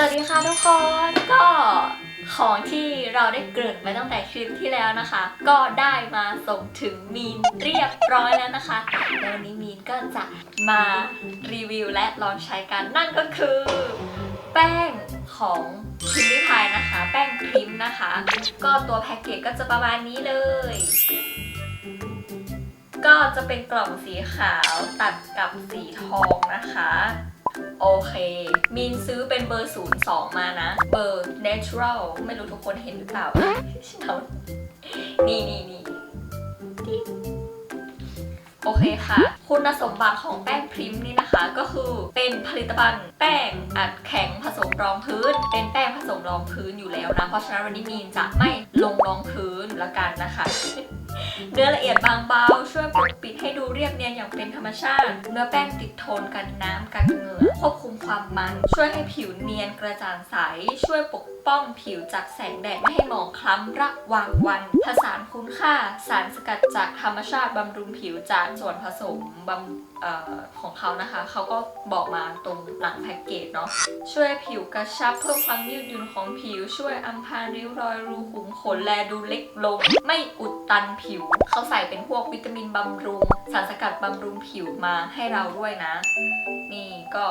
สวัสดีค่ะทุกคนก็ของที่เราได้เกริ่นไปตั้งแต่คลิปที่แล้วนะคะ ก็ได้มาส่งถึงมีนเรียบร้อยแล้วนะคะแล้ววันนี้มีนก็จะมารีวิวและลองใช้กันนั่นก็คือ แป้งของพิมพ์ริพายนะคะ แป้งพริมพ์นะคะ ก็ตัวแพ็กเกจก็จะประมาณนี้เลย ก็จะเป็นกล่องสีขาวตัดกับสีทองนะคะ โอเค มินซื้อเป็นเบอร์ 02 มานะ เบอร์ natural ไม่รู้ทุกคนเห็นหรือเปล่าเอานี่นี่นี่โอเคค่ะ คุณสมบัติของแป้งพริมนี่นะคะก็คือเป็นผลิตภัณฑ์แป้งอัดแข็งผสมรองพื้น เป็นแป้งผสมรองพื้นอยู่แล้วนะ เพราะฉะนั้นวันนี้มีนจะไม่ลงรองพื้นละกันนะคะ เนื้อละเอียดบางเบาช่วยปกปิดให้ดูเรียบเนียนอย่างเป็นธรรมชาติเนื้อแป้งติดทนกันน้ำกันเหงื่อควบคุมความมัน ช่วยให้ผิวเนียนกระจ่างใส ช่วยปกป้องผิวจากแสงแดดไม่ให้หมองคล้ำระหว่างวัน ผสานคุณค่า สารสกัดจากธรรมชาติบำรุงผิวจากส่วนผสมบำ ของเขานะคะ เขาก็บอกมาตรงหลังแพ็กเกจเนาะ ช่วยให้ผิวกระชับเพิ่มความยืดหยุ่นของผิว ช่วยอำพรางริ้วรอยรูขุมขนแลดูเล็กลง ไม่อุดตันผิว เขาใส่เป็นพวกวิตามินบำรุง สารสกัดบำรุงผิวมาให้เราด้วยนะ นี่ก็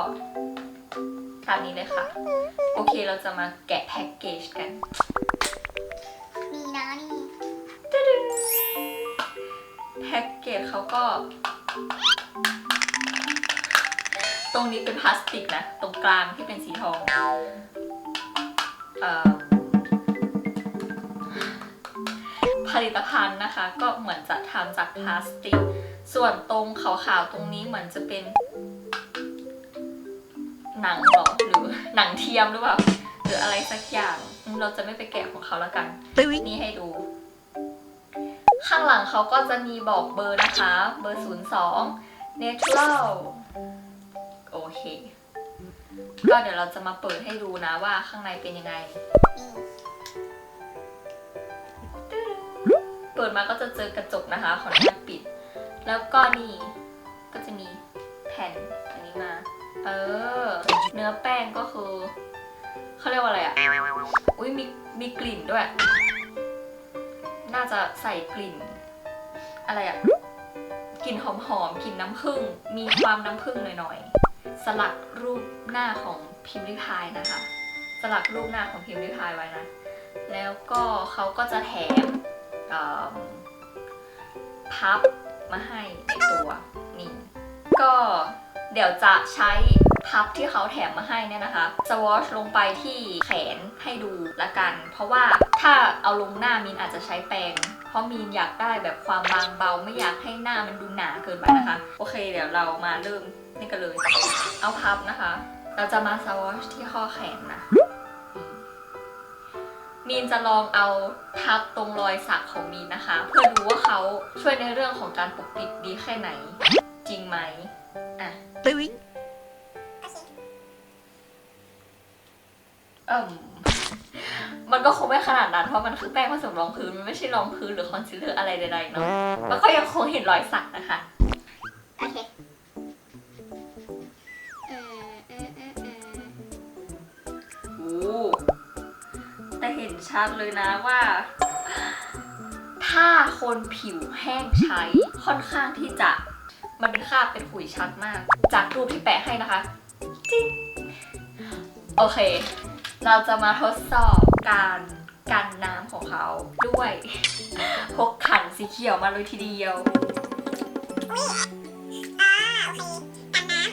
ตามนี้เลยค่ะ โอเคเราจะมาแกะแพ็กเกจกัน มีนะนี่แพ็กเกจเขาก็ต รงนี้เป็นพลาสติกนะ ตรงกลางที่เป็นสีทอง เอ่อ ผลิตภัณฑ์นะคะ ก็เหมือนจะทำจากพลาสติก ส่วนตรงขาวๆตรงนี้เหมือนจะเป็น หนังเหรอหรือหนังเทียมหรือเปล่าหรืออะไรสักอย่างอืมเราจะไม่ไปแกะของเขาแล้วกันนี่ให้ดู ข้างหลังเขาก็จะมีบอกเบอร์นะคะ เบอร์ 02 natural โอ เค ก็เดี๋ยวเราจะมาเปิดให้ดูนะว่าข้างในเป็นยังไง เปิดมาก็จะเจอกระจกนะคะขออนุญาตปิด แล้วก็นี่ก็จะมีแผ่นอันนี้มา เออ เนื้อแป้งก็คือเขาเรียกว่าอะไรอะ อุ้ยมีมีกลิ่นด้วย น่าจะใส่กลิ่น อะไรอะ กลิ่นหอมๆ กลิ่นน้ำผึ้ง มีความน้ำผึ้งหน่อยๆ สลักรูปหน้าของพิมพ์ริพายนะคะ สลักรูปหน้าของพิมพ์ริพายไว้นะ แล้วก็เขาก็จะแถมพับมาให้ในตัวนี่ก็เดี๋ยวจะใช้พับที่เขาแถมมาให้เนี่ยนะคะสวอชลงไปที่แขนให้ดูละกัน เพราะว่าถ้าเอาลงหน้ามีนอาจจะใช้แปรงเพราะมีนอยากได้แบบความบางเบาไม่อยากให้หน้ามันดูหนาเกินไปนะคะ โอเคเดี๋ยวเรามาเริ่ม นี่กันเลย เอาพับนะคะ เราจะมาสวอชที่ข้อแขนนะ มีนจะลองเอาทับตรงรอยสักของมีนนะคะ เพื่อดูว่าเขาช่วยในเรื่องของการปกปิดดีแค่ไหน จริงไหมอะเอิ่มมันก็คงไม่ขนาดนั้นเพราะมันคือแป้งผสมรองพื้น มันไม่ใช่รองพื้นหรือคอนซีลเลอร์อะไรใดๆเนาะ มันก็ยังคงเห็นรอยสักนะคะ ชัดเลยนะว่า ถ้าคนผิวแห้งใช้ค่อนข้างที่จะมันเป็นคราบเป็นขุยชัดมาก จากรูปที่แปะให้นะคะจิ๊งโอเค เราจะมาทดสอบการกันน้ำของเขาด้วยพกขันสีเขียวมาเลยทีเดียวเคกันนะ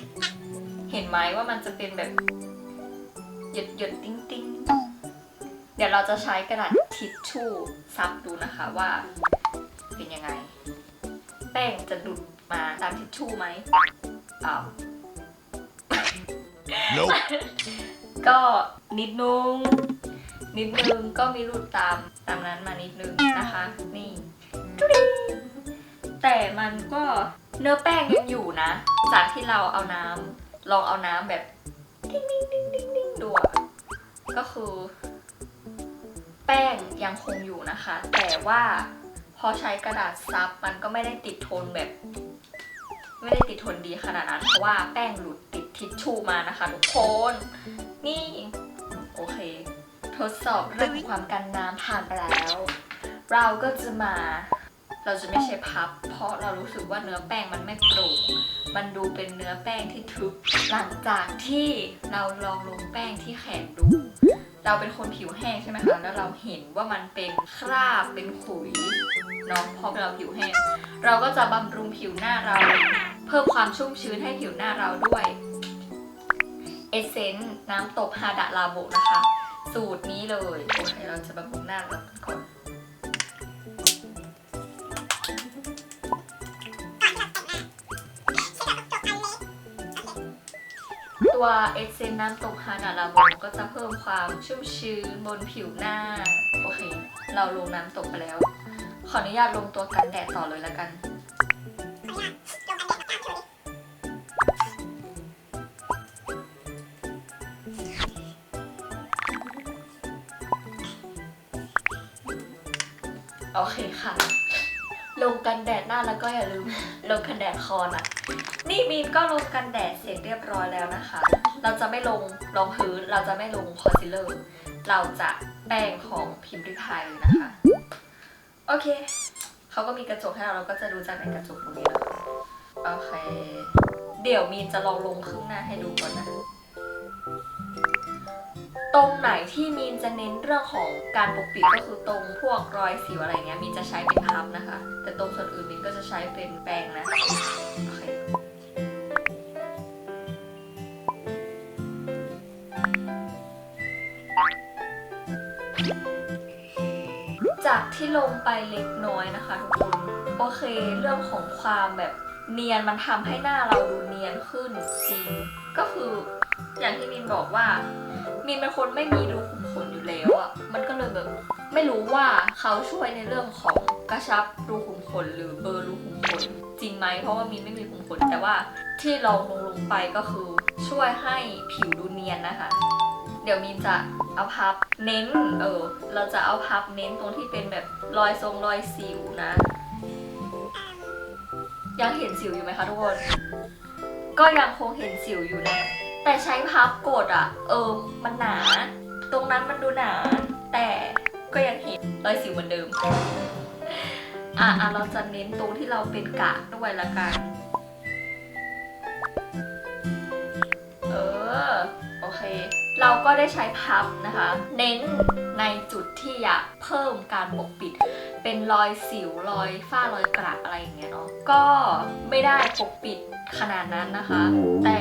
เห็นไหมว่ามันจะเป็นแบบหยดหยดติ้งติ้ง เดี๋ยวเราจะใช้กระดาษทิชชู่ซับดูนะคะว่าเป็นยังไง แป้งจะหลุดมาตามทิชชู่ไหมอ้าว Nope. ก็นิดนึง นิดนึงก็มีหลุดตามตามนั้นมานิดนึงนะคะ นี่จุ๊ดแต่มันก็เนื้อแป้งยังอยู่นะ จากที่เราเอาน้ำลองเอาน้ำแบบ ดิ้งดิ้งดิ้งดิ้งดิ้งดูอะก็คือ แป้งยังคงอยู่นะคะ แต่ว่าพอใช้กระดาษซับมันก็ไม่ได้ติดทนแบบ ไม่ได้ติดทนดีขนาดนั้น เพราะว่าแป้งหลุดติดทิชชู่มานะคะ ทุกคน นี่โอเค ทดสอบเรื่องความกันน้ำผ่านไปแล้ว เราก็จะมาเราจะไม่ใช้พับ เพราะเรารู้สึกว่าเนื้อแป้งมันไม่โปร่ง มันดูเป็นเนื้อแป้งที่ทึบ หลังจากที่เราลองลงแป้งที่แขนดู เราเป็นคนผิวแห้งใช่ไหมคะ แล้วเราเห็นว่ามันเป็นคราบ เป็นขุยเนาะเพราะเราผิวแห้ง เราก็จะบำรุงผิวหน้าเรา เพิ่มความชุ่มชื้นให้ผิวหน้าเราด้วยเอเซนต์น้ำตบฮาดะลาโบนะคะ สูตรนี้เลยโอเคเราจะบำรุงหน้าเราก่อน ตัวเอเซนต์น้ำตกฮาดาลาโบก็จะเพิ่มความชุ่มชื้นบนผิวหน้า โอเค เราลงน้ำตกไปแล้ว ขออนุญาตลงตัวกันแดดต่อเลยละกันโอเคค่ะ ลงกันแดดหน้าแล้วก็อย่าลืมลงกันแดดคอนะนี่มีนก็ลงกันแดดเสร็จเรียบร้อยแล้วนะคะ เราจะไม่ลงรองพื้นเราจะไม่ลงคอนซีลเลอร์เราจะแป้งของพิมพ์ริพายนะคะ โอเคเขาก็มีกระจกให้เราเราก็จะดูจากในกระจกตรงนี้นะคะโอเค เดี๋ยวมีนจะลองลงครึ่งหน้าให้ดูก่อนนะ ตรงไหนที่มีนจะเน้นเรื่องของการปกปิดก็คือตรงพวกรอยสิวอะไรเงี้ยมีนจะใช้เป็นพับนะคะ แต่ตรงส่วนอื่นมีนก็จะใช้เป็นแปรงนะโอเคจากที่ลงไปเล็กน้อยนะคะทุกคนโอเคเรื่องของความแบบเนียนมันทำให้หน้าเราดูเนียนขึ้นจริง ก็คืออย่างที่มินบอกว่า มินเป็นคนไม่มีรูขุมขนอยู่แล้วอะมันก็เลยแบบไม่รู้ว่าเขาช่วยในเรื่องของกระชับรูขุมขนหรือเบลอร์รูขุมขนจริงไหมเพราะว่ามินไม่มีรูขุมขนแต่ว่าที่ลองลงลงไปก็คือช่วยให้ผิวดูเนียนนะคะ เดี๋ยวมินจะเอาพับเน้นเออเราจะเอาพับเน้นตรงที่เป็นแบบรอยทรงรอยสิวนะ ยังเห็นสิวอยู่ไหมคะทุกคน ก็ยังคงเห็นสิวอยู่นะ แต่ใช้พับกดอะเออ มันหนา ตรงนั้นมันดูหนา แต่ก็ยังเห็นรอยสิวเหมือนเดิม อะอะเราจะเน้นตรงที่เราเป็นกะด้วยละกัน เออ โอเค เราก็ได้ใช้พับนะคะ เน้นในจุดที่อยากเพิ่มการปกปิด เป็นรอยสิวรอยฝ้ารอยกระอะไรอย่างเงี้ยเนาะ ก็ไม่ได้ปกปิดขนาดนั้นนะคะ แต่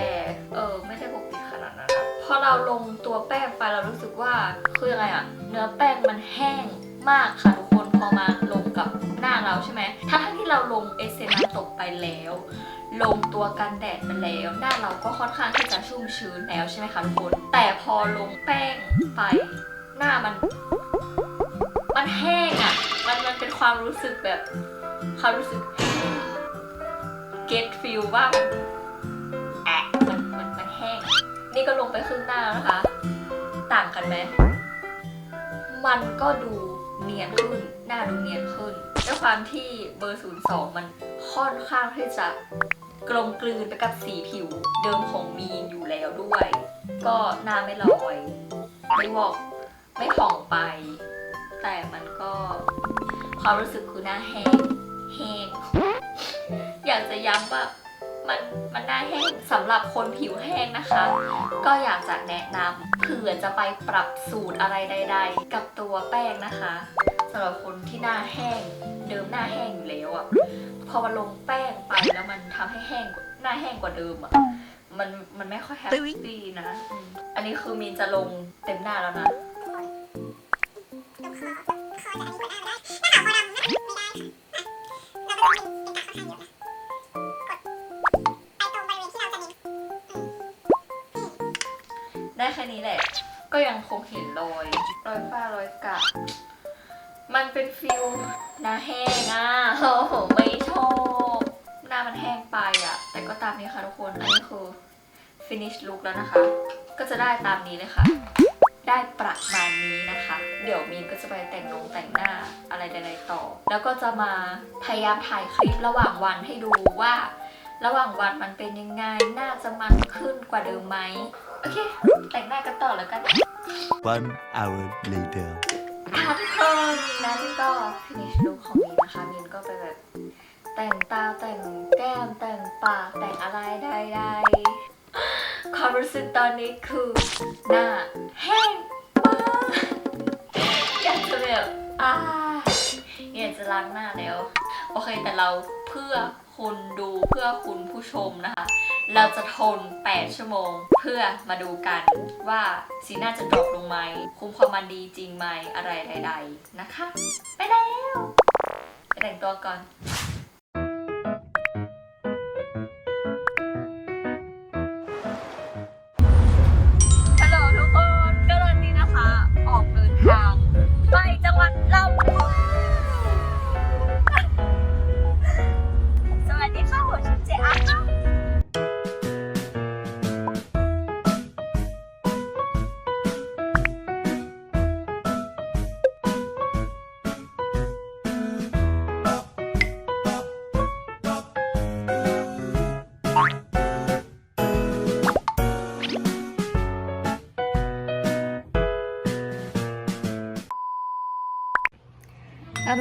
เราลงตัวแป้งไปเรารู้สึกว่าคือยังไงอะเนื้อแป้งมันแห้งมากค่ะทุกคนพอมาลงกับหน้าเราใช่ไหมถ้าทั้งที่เราลงเอเซนตกไปแล้ว ลงตัวกันแดดไปแล้ว หน้าเราก็ค่อนข้างที่จะชุ่มชื้นแล้วใช่ไหมคะทุกคน แต่พอลงแป้งไปหน้ามัน มันแห้งอะ่ะ มันมันเป็นความรู้สึกแบบความรู้สึก get feel ว่า ก็ลงไปครึ่งหน้านะคะ ต่างกันไหม มันก็ดูเนียนขึ้น หน้าดูเนียนขึ้น ด้วยความที่เบอร์ 02 มันค่อนข้างที่จะกลมกลืนไปกับสีผิวเดิมของมีนอยู่แล้วด้วย ก็หน้าไม่ลอยไม่วอกไม่ผ่องไป แต่มันก็ความรู้สึกคือหน้าแห้งแห้งอยากจะย้ำว่า มันมันหน้าแห้งสำหรับคนผิวแห้งนะคะ ก็อยากจะแนะนำเผื่อจะไปปรับสูตรอะไรใด ๆ กับตัวแป้งนะคะสำหรับคนที่หน้าแห้งเดิมหน้าแห้งอยู่แล้วอะ่ะพอมาลงแป้งไปแล้วมันทำให้แห้งกว่าหน้าแห้งกว่าเดิมอะ่ะมันมันไม่ค่อยแฮปปี้นะอืมอันนี้คือมีนจะลงเต็มหน้าแล้วนะตรงคอคอจะอันนี้กว่าหน้าไม่ได้หน้าขาวคอดำ แล้วนะคะ ก็จะได้ตามนี้เลยค่ะ ได้ประมาณนี้นะคะ เดี๋ยวมีนก็จะไปแต่งนงแต่งหน้าอะไรใดๆต่อ แล้วก็จะมาพยายามถ่ายคลิประหว่างวันให้ดูว่า ระหว่างวันมันเป็นยังไง น่าจะมันขึ้นกว่าเดิมไหมโอเค แต่งหน้ากันต่อแล้วกัน One hour later. ค่ะทุกคนนั้นก็ finish look ของมินนะคะมินก็ไปแบบแต่งตาแต่งแก้มแต่งปากแต่งอะไรใดๆความ รู้สึกตอนนี้คือหน้าแห้งมากอยากจะแบบอ่าอยากจะล้างหน้าแล้ว โอเคแต่เราเพื่อคุณดูเพื่อคุณผู้ชมนะคะ เราจะทน 8 ชั่วโมง เพื่อมาดูกันว่าสีหน้าจะดรอปลงไหม คุมความมันดีจริงไหมอะไรใดๆนะคะ ไปแล้ว ไปแต่งตัวก่อน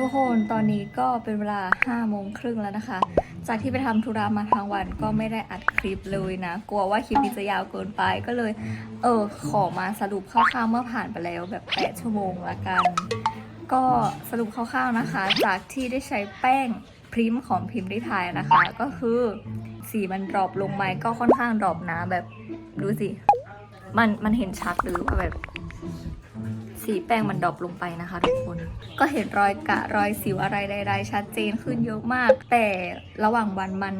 ทุกคนตอนนี้ก็เป็นเวลา5โมงครึ่งแล้วนะคะ จากที่ไปทำธุระมาทั้งวันก็ไม่ได้อัดคลิปเลยนะ กลัวว่าคลิปนี้จะยาวเกินไปก็เลย เออขอมาสรุปคร่าวๆเมื่อผ่านไปแล้วแบบ 8 ชั่วโมงละกัน ก็สรุปคร่าวๆนะคะ จากที่ได้ใช้แป้งพริมของพิมพ์ไดทายนะคะ ก็คือสีมันดรอปลงไหมก็ค่อนข้างดรอปนะแบบดูสิ มันมันเห็นชัดหรือว่าแบบ สีแป้งมันดรอปลงไปนะคะทุกคน ก็เห็นรอยกะรอยสิวอะไรใด ๆ ชัดเจนขึ้นเยอะมาก แต่ระหว่างวันมัน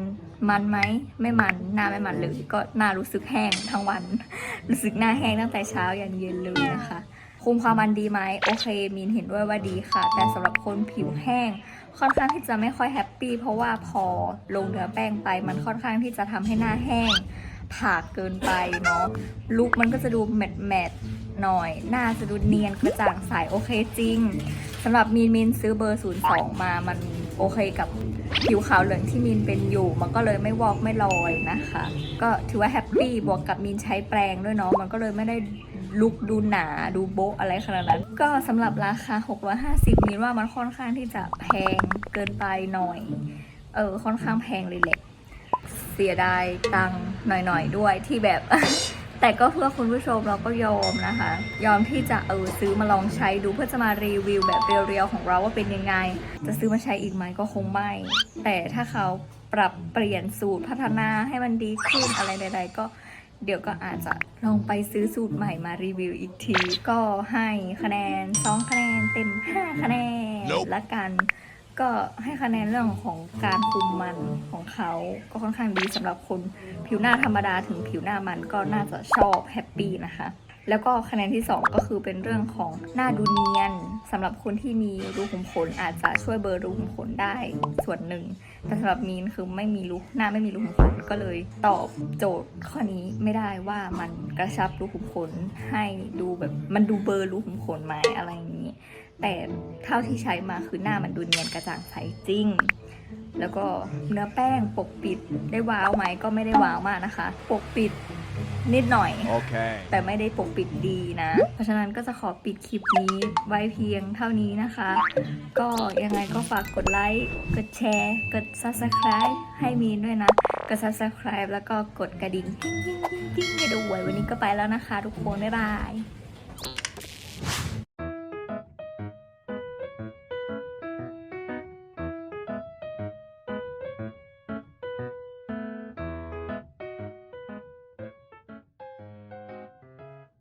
มันไหมไม่มันหน้าไม่มันเลยก็หน้ารู้สึกแห้งทั้งวัน รู้สึกหน้าแห้งตั้งแต่เช้ายันเย็นเลยนะคะคุมความมันดีไหมโอเคมีนเห็นด้วยว่าดีค่ะ แต่สำหรับคนผิวแห้ง ค่อนข้างที่จะไม่ค่อยแฮปปี้เพราะว่าพอลงเนื้อแป้งไปมันค่อนข้างที่จะทำให้หน้าแห้ง ผากเกินไปเนาะลุคมันก็จะดูแมทแมทๆหน่อย หน้าจะดูเนียนกระจ่างใสโอเคจริงสำหรับมีนมินซื้อเบอร์ 02 มามันโอเคกับผิวขาวเหลืองที่มินเป็นอยู่ มันก็เลยไม่วอกไม่ลอยนะคะ ก็ถือว่าแฮปปี้บวกกับมินใช้แปรงด้วยเนาะมันก็เลยไม่ได้ลุกดูหนาดูโบ๊ะอะไรขนาดนั้น ก็สำหรับราคา 650มินว่ามันค่อนข้างที่จะแพงเกินไปหน่อย เออค่อนข้างแพงเลยแหละ เสียดายตังค์หน่อยๆด้วยที่แบบ แต่ก็เพื่อคุณผู้ชมเราก็ยอมนะคะ ยอมที่จะเออซื้อมาลองใช้ดูเพื่อจะมารีวิวแบบเรียวๆของเราว่าเป็นยังไง จะซื้อมาใช้อีกไหมก็คงไม่ แต่ถ้าเขาปรับเปลี่ยนสูตรพัฒนาให้มันดีขึ้นอะไรใดๆก็เดี๋ยวก็อาจจะลองไปซื้อสูตรใหม่มารีวิวอีกที ก็ให้คะแนน 2 คะแนนเต็ม 5 คะแนน Nope ละกัน ก็ให้คะแนนเรื่องของการคุมมันของเขาก็ค่อนข้างดีสำหรับคนผิวหน้าธรรมดาถึงผิวหน้ามันก็น่าจะชอบแฮปปี้นะคะ แล้วก็คะแนนที่ 2 ก็คือเป็นเรื่องของหน้าดูเนียนสำหรับคนที่มีรูขุมขนอาจจะช่วยเบลอรูขุมขนได้ส่วนหนึ่ง แต่สำหรับมีนคือไม่มีรูหน้าไม่มีรูขุมขนก็เลยตอบโจทย์ข้อนี้ไม่ได้ว่ามันกระชับรูขุมขนให้ดูแบบมันดูเบลอรูขุมขนไหมอะไรอย่างนี้ แต่เท่าที่ใช้มาคือหน้ามันดูเนียนกระจ่างใสจริง แล้วก็เนื้อแป้งปกปิดได้ว้าวไหมก็ไม่ได้ว้าวมากนะคะ ปกปิดนิดหน่อย Okay. แต่ไม่ได้ปกปิดดีนะ เพราะฉะนั้นก็จะขอปิดคลิปนี้ไว้เพียงเท่านี้นะคะ ก็ยังไงก็ฝากกดไลค์ กดแชร์ กด subscribe ให้มีนด้วยนะ กด subscribe แล้วก็กดกระดิ่งกิ้งกิ้งกิ้งกิ้งให้ด้วยวันนี้ก็ไปแล้วนะคะ ทุกคน บ๊ายบาย